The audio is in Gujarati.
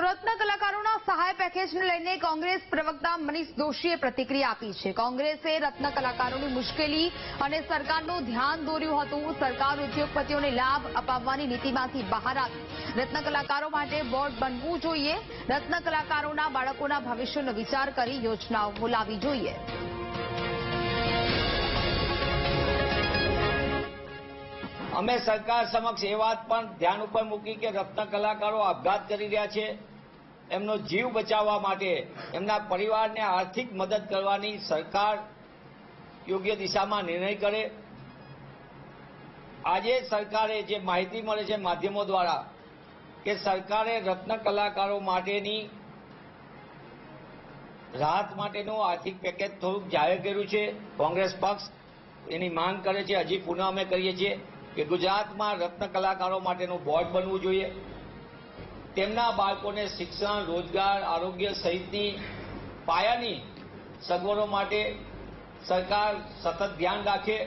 રત્ન કલાકારોના સહાય પેકેજને લઈને કોંગ્રેસ પ્રવક્તા મનીષ દોશીએ પ્રતિક્રિયા આપી છે. કોંગ્રેસે રત્ન કલાકારોની મુશ્કેલી અને સરકારનું ધ્યાન દોર્યું હતું. સરકાર ઉદ્યોગપતિઓને લાભ અપાવવાની નીતિમાંથી બહાર આવી. રત્ન કલાકારો માટે બોર્ડ બનવું જોઈએ. રત્ન કલાકારોના બાળકોના ભવિષ્યનો વિચાર કરી યોજનાઓ લાવવી જોઈએ. અમે સરકાર સમક્ષ એ વાત પણ ધ્યાન ઉપર મૂકી કે રત્ન કલાકારો આપઘાત કરી રહ્યા છે. એમનો જીવ બચાવવા માટે એમના પરિવારને આર્થિક મદદ કરવાની સરકાર યોગ્ય દિશામાં નિર્ણય કરે. આજે સરકારે જે માહિતી મળે છે માધ્યમો દ્વારા કે સરકારે રત્ન કલાકારો માટેની રાહત માટેનું આર્થિક પેકેજ થોડુંક જાહેર કર્યું છે. કોંગ્રેસ પક્ષ એની માંગ કરે છે. હજી પુનઃ અમે કરીએ છીએ. કે ગુજરાતમાં રત્ન કલાકારો માટેનું બોર્ડ બનવું જોઈએ. તેમના બાળકોને શિક્ષણ, રોજગાર, આરોગ્ય સહિતની પાયાની સગવડો માટે સરકાર સતત ધ્યાન રાખે.